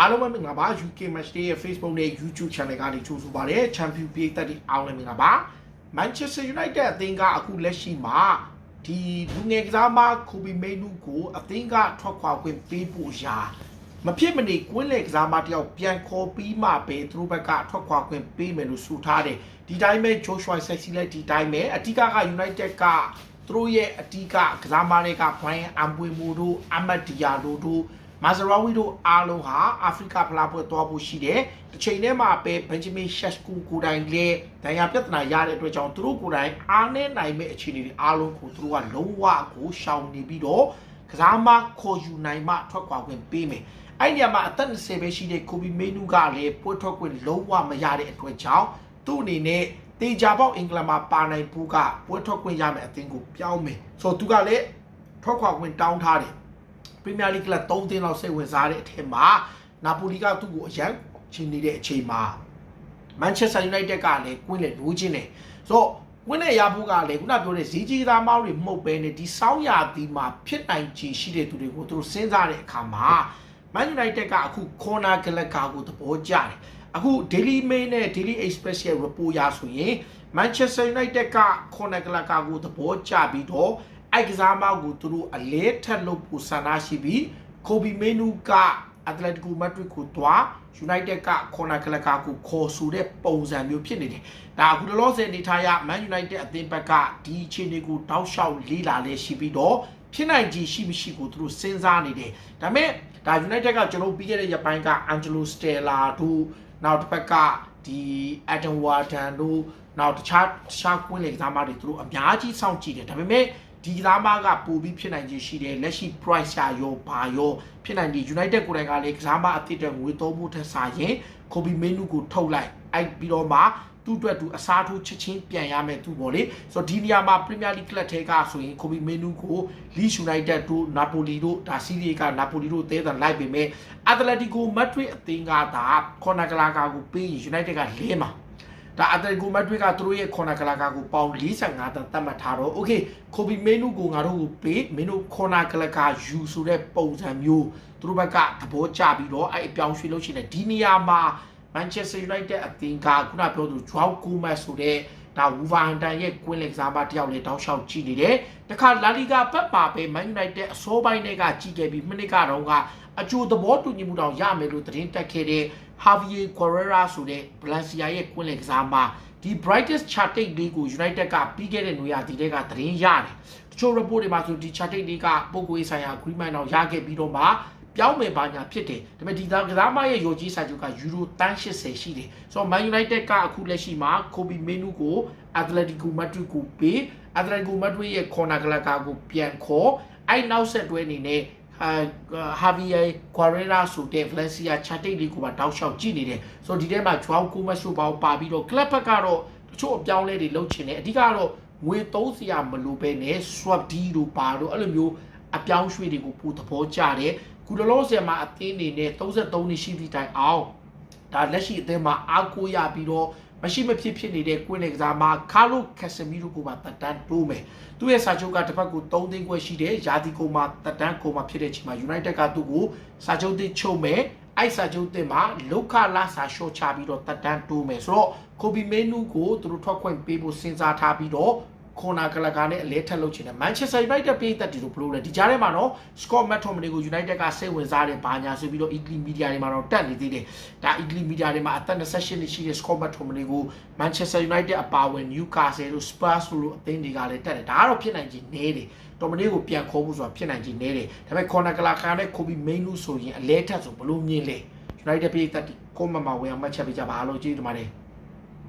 အားလုံးပဲမင်္ဂလာပါ UK Match Day ရဲ့ Facebook နဲ့ YouTube Channel ကနေကြိုဆိုပါရစေ Champion ပြည်သက်တွေအားလုံးမင်္ဂလာပါ Manchester United အသင်းကအခုလက်ရှိမှာဒီလူငယ်ကစားမကိုဘီမိနူကိုအသင်းကထွက်ခွာခွင့်ပေးဖို့ရာမဖြစ်မနေကွင်းလေကစားမတယောက်ပြန်ခေါ်ပြီးမှပဲသူတို့ဘက်ကထွက်ခွာခွင့်ပေးမယ်လို့ဆိုထားတယ်ဒီတိုင်းပဲ Joshua Sexy လည်းဒီတိုင်းပဲအဓိကက United ကသူတို့ရဲ့အဓိကကစားမတွေက Brian Ambuemo တို့ Ahmad Diallo တို့ မာဇရာဝီတို့အားလုံးဟာအာဖရိကဖလားပွဲသွားဖို့ရှိတယ်။တစ်ချိန်တည်းမှာပဲဘန်ဂျမင်ရှက်ကူကိုတိုင်လည်းဒဏ်ရာပြဿနာရတဲ့အတွက်ကြောင့်သူတို့ကိုယ်တိုင်အားနဲ့နိုင်မဲ့အခြေအနေတွေအားလုံးကိုသူတို့ကလုံးဝကိုရှောင်နေပြီးတော့ကစားမခေါ်ယူနိုင်မှထွက်ခွာခွင့်ပေးမယ်။အဲ့ဒီမှာအသက်20ပဲရှိတဲ့ကိုဘီမေနူကလည်းပွဲထွက်ခွင့်လုံးဝမရတဲ့အတွက်ကြောင့်သူ့အနေနဲ့တေချာပေါက်အင်္ဂလန်မှာပါနိုင်ဘူးကပွဲထွက်ခွင့်ရမယ်အသင်းကိုပြောင်းမယ်။ဆိုတော့သူကလည်းထွက်ခွာခွင့်တောင်းထားတယ်။ ပရီးမီးယားလိဂ်က3သင်းလောက်စိတ်ဝင်စားတဲ့အထက်မှာနာပိုလီကသူ့ကိုအရန်ချင်နေတဲ့အချိန်မှာမန်ချက်စတာယူနိုက်တက်ကလည်းကွင်းလေလိုချင်တယ်ဆိုတော့ကွင်းလေရဖို့ကလည်းခုနပြောတဲ့ဈေးကြီးသားမောင်းတွေမဟုတ်ပဲနဲ့ဒီစောင်းရာသီမှာဖြစ်နိုင်ခြေရှိတဲ့သူတွေကိုသူတို့စဉ်းစားတဲ့အခါမှာမန်ယူနိုက်တက်ကအခုခေါ်နာဂလက်ကာကိုသဘောကျတယ်အခု Daily Mail နဲ့ Daily Express ရဲ့ report ရဆိုရင် Manchester United ကခေါ်နာဂလက်ကာကိုသဘောကျပြီးတော့ အဲ့ကစားမကိုသူတို့အလဲထက်လို့ပူဆန္ဒရှိပြီးကိုဘီမေနူကအက်တလက်တီကိုမက်ဒရစ်ကိုတွားယူနိုက်တက်ကခေါ်နာကလကာကိုခေါ်ဆိုတဲ့ပုံစံမျိုးဖြစ်နေတယ်။ဒါအခုလောလောဆယ်အနေထားရမန်ယူနိုက်တက်အသင်းဘက်ကဒီအခြေအနေကိုတောက်လျှောက်လေးလာလဲရှိပြီးတော့ဖြစ်နိုင်ခြေရှိမရှိကိုသူတို့စဉ်းစားနေတယ်။ဒါပေမဲ့ဒါယူနိုက်တက်ကကျွန်တော်ပြီးခဲ့တဲ့ရက်ပိုင်းကအန်ဂျလိုစတယ်လာတို့နောက်တစ်ဖက်ကဒီအက်ဒန်ဝါဒန်တို့နောက်တခြားတခြားကွင်းလေကစားမတွေသူတို့အများကြီးစောင့်ကြည့်တယ်ဒါပေမဲ့ ဒီကစားမကပိုပြီးဖြစ်နိုင်ခြေရှိတယ်လက်ရှိ price ရရောဘာရောဖြစ်နိုင်ဒီ United ကိုယ်တိုင်ကလည်းကစားမအသစ်တဲ့ငွေသုံးဖို့ထက်စာရင် Kobe Menu ကိုထုတ်လိုက်အဲ့ပြီးတော့မှသူ့အတွက်သူအစားထိုးချက်ချင်းပြန်ရမယ်သူပေါ့လေဆိုတော့ဒီနေရာမှာ Premier League ကလပ်ထဲကဆိုရင် Kobe Menu ကို Leeds United တို့ Napoli တို့ဒါစီးရီးက Napoli တို့တဲတဲ့လိုက်ပေမဲ့ Atletico Madrid အသင်းကဒါခေါ်နာကလာကာကိုပေးရင် United ကလဲမှာ ဒါအတရီကိုမက်ဒရစ်ကသူတို့ရဲ့ခေါ်နာကလာကာကိုပေါင်45တန်သတ်မှတ်ထားတော့ okay ခိုဘီမင်းတို့ကိုငါတို့ကိုပေးမင်းတို့ခေါ်နာကလာကာယူဆိုတဲ့ပုံစံမျိုးသူတို့ဘက်ကသဘောကျပြီးတော့အဲ့အပြောင်းရွှေ့လို့ရှိနေဒီနေရာမှာ Manchester United အသင်းကခုနပြောသူ Joao Gomez ဆိုတဲ့ ဒါဝူဗာဟန်တန်ရဲ့ကွင်းလက်ကစားမတယောက်လေးတောက်လျှောက်ကြည့်နေတယ်။တခါလာလီဂါဘက်မှာပဲ Man United အစိုးပိုင်းတွေကကြည့်ခဲ့ပြီးမိနစ်ကတော့ကအကျိုးသဘောတူညီမှုတောင်ရမယ်လို့သတင်းတက်ခဲ့တဲ့ Javier Guerrera ဆိုတဲ့ Valencia ရဲ့ကွင်းလက်ကစားမဒီ brightest charting လေးကို United ကပြီးခဲ့တဲ့နွေရာသီတွေကသတင်းရတယ်။တချို့ report တွေမှာဆိုဒီ charting လေးကပုံကိုရေးဆိုင်ရာ agreement တော့ရခဲ့ပြီးတော့မှ ပြောင်းမယ်ပါညာဖြစ်တယ်ဒါပေမဲ့ဒီသားကစားမရဲ့ယောကြီးစာချုပ်ကယူရိုတန်း80ရှိတယ်ဆိုတော့ Man United ကအခုလက်ရှိမှာ Kobe Menu ကို Atletico Madrid ကိုပေး Atletico Madrid ရဲ့ corner ကလကာကိုပြန်ခေါ်အဲ့နောက်ဆက်တွဲအနေနဲ့ဟာဗီယာကွာရေရာဆိုတဲ့ Valencia ချာတိတ်လေးကိုပါတောက်လျှောက်ကြည့်နေတယ်ဆိုတော့ဒီထဲမှာ Joao Gomez ဆိုပါပါပြီးတော့ club ဘက်ကတော့တချို့အပြောင်းလဲတွေလုပ်ချင်တယ်အဓိကတော့ငွေ3စရာမလိုပဲနဲ့ swap deal တို့ပါတော့အဲ့လိုမျိုးအပြောင်းရွှေ့တွေကိုပို့သဘောကျတယ် ကုလလုံးဆယ်မှာအသင်းနေနဲ့33နှစ်ရှိသည့်တိုင်အောင်ဒါလက်ရှိအသင်းမှာအားကိုးရပြီးတော့မရှိမဖြစ်ဖြစ်နေတဲ့ကွင်းလေကစားမှာကာလိုကက်ဆမီရိုကိုပါတက်တန်းတိုးမယ်သူ့ရဲ့စာချုပ်ကတစ်ဖက်က3သိန်းခွဲရှိတယ်ယာဒီကိုမှာတက်တန်းကိုမှာဖြစ်တဲ့ချိန်မှာ United ကသူ့ကိုစာချုပ်သစ်ချုပ်မယ်အဲ့စာချုပ်သစ်မှာလောကလာစာရှော့ချပြီးတော့တက်တန်းတိုးမယ်ဆိုတော့ကိုဘီမေနူကိုသူတို့ထွက်ခွင့်ပေးဖို့စဉ်းစားထားပြီးတော့ ခွန်နာကလကာနဲ့အလဲထက်လုပ်ချင်တယ်မန်ချက်စတာယူနိုက်တက်ပြည်သက်တီတို့ဘလို့လဲဒီကြားထဲမှာနော်စကော့မက်ထော်မနီကိုယူနိုက်တက်ကစိတ်ဝင်စားတယ်ဘာညာဆိုပြီးတော့အီတလီမီဒီယာတွေမှာတော့တက်နေသေးတယ်ဒါအီတလီမီဒီယာတွေမှာအသက်28နှစ်ရှိတဲ့စကော့မက်ထော်မနီကိုမန်ချက်စတာယူနိုက်တက်အပါဝင်နျူကာဆယ်တို့စပါးဆိုလို့အသင်းတွေကလည်းတက်တယ်ဒါကတော့ဖြစ်နိုင်ချင်နေတယ်တော်မနီကိုပြန်ခေါ်ဖို့ဆိုတာဖြစ်နိုင်ချင်နေတယ်ဒါပေမဲ့ခွန်နာကလာကာနဲ့ကိုဘီမိန်နူဆိုရင်အလဲထက်ဆိုဘလို့မြင်လဲယူနိုက်တက်ပြည်သက်တီကိုမမဝင်အောင်မှတ်ချက်ပေးကြပါလို့ကျေးဇူးတင်ပါတယ်